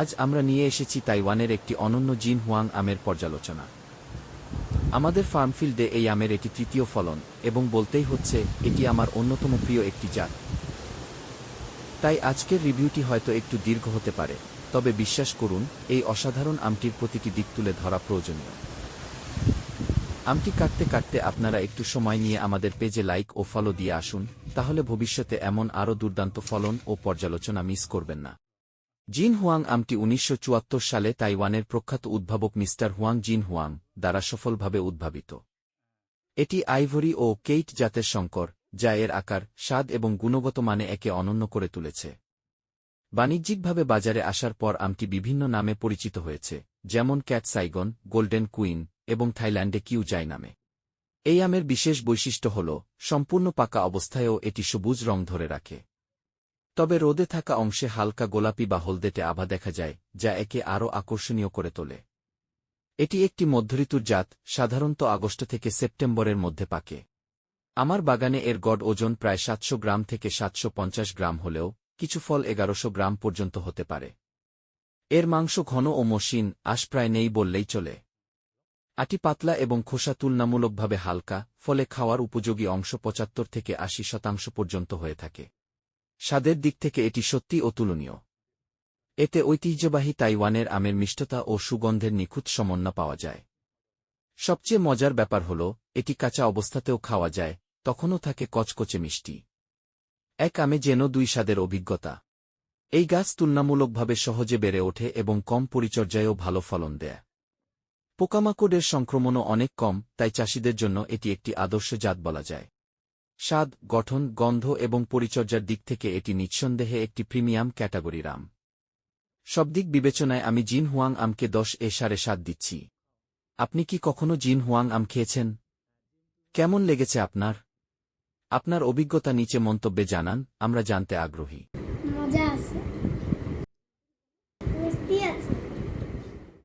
আজ আমরা নিয়ে এসেছি তাইওয়ানের একটি অনন্য জিন হুয়াং আমের পর্যালোচনা। আমাদের ফার্মফিল্ডে এই আমের এটি তৃতীয় ফলন এবং বলতেই হচ্ছে, এটি আমার অন্যতম প্রিয় একটি জাত। তাই আজকের রিভিউটি হয়তো একটু দীর্ঘ হতে পারে, তবে বিশ্বাস করুন, এই অসাধারণ আমটির প্রতিটি দিক তুলে ধরা প্রয়োজনীয়। আমটি কাটতে কাটতে আপনারা একটু সময় নিয়ে আমাদের পেজে লাইক ও ফলো দিয়ে আসুন, তাহলে ভবিষ্যতে এমন আরও দুর্দান্ত ফলন ও পর্যালোচনা মিস করবেন না। জিন হুয়াং আমটি উনিশশো চুয়াত্তর সালে তাইওয়ানের প্রখ্যাত উদ্ভাবক মিস্টার হুয়াং জিন হুয়াং দ্বারা সফলভাবে উদ্ভাবিত। এটি আইভরি ও কেইট জাতের সংকর যা এর আকার, স্বাদ এবং গুণগত মানে একে অনন্য করে তুলেছে। বাণিজ্যিকভাবে বাজারে আসার পর আমটি বিভিন্ন নামে পরিচিত হয়েছে, যেমন ক্যাট সাইগন, গোল্ডেন কুইন এবং থাইল্যান্ডে কিউ জাই নামে। এই আমের বিশেষ বৈশিষ্ট্য হল, সম্পূর্ণ পাকা অবস্থায়ও এটি সবুজ রং ধরে রাখে। তবে রোদে থাকা অংশে হালকা গোলাপি বা হলদেটে আভা দেখা যায়, যা একে আরও আকর্ষণীয় করে তোলে। এটি একটি মধ্যঋতুর জাত, সাধারণত আগস্ট থেকে সেপ্টেম্বরের মধ্যে পাকে। আমার বাগানে এর গড় ওজন প্রায় সাতশো গ্রাম থেকে সাতশো পঞ্চাশ গ্রাম হলেও কিছু ফল এগারোশো গ্রাম পর্যন্ত হতে পারে। এর মাংস ঘন ও মসৃণ, আশ প্রায় নেই বললেই চলে। আটি পাতলা এবং খোসা তুলনামূলকভাবে হালকা, ফলে খাওয়ার উপযোগী অংশ পঁচাত্তর থেকে আশি শতাংশ পর্যন্ত হয়ে থাকে। স্বাদের দিক থেকে এটি সত্যি অতুলনীয় এতে ঐতিহ্যবাহী তাইওয়ানের আমের মিষ্টতা ও সুগন্ধের নিখুঁত সমন্বয় পাওয়া যায়। সবচেয়ে মজার ব্যাপার হল, এটি কাঁচা অবস্থাতেও খাওয়া যায়, তখনও থাকে কচকচে মিষ্টি। এক আমে যেন দুই স্বাদের অভিজ্ঞতা। এই গাছ তুলনামূলকভাবে সহজে বেড়ে ওঠে এবং কম পরিচর্যায়ও ভালো ফলন দেয়। পোকামাকড়ের সংক্রমণও অনেক কম, তাই চাষিদের জন্য এটি একটি আদর্শ জাত বলা যায়। স্বাদ, গঠন, গন্ধ এবং পরিচর্যার দিক থেকে এটি নিঃসন্দেহে একটি প্রিমিয়াম ক্যাটাগরির আম সব দিক বিবেচনায় আমি জিন হুয়াং আমকে দশ এ সাড়ে সাত দিচ্ছি। আপনি কি কখনো জিন হুয়াং আম খেয়েছেন? কেমন লেগেছে আপনার? আপনার অভিজ্ঞতা নিচে মন্তব্যে জানান, আমরা জানতে আগ্রহী। মজা আছে।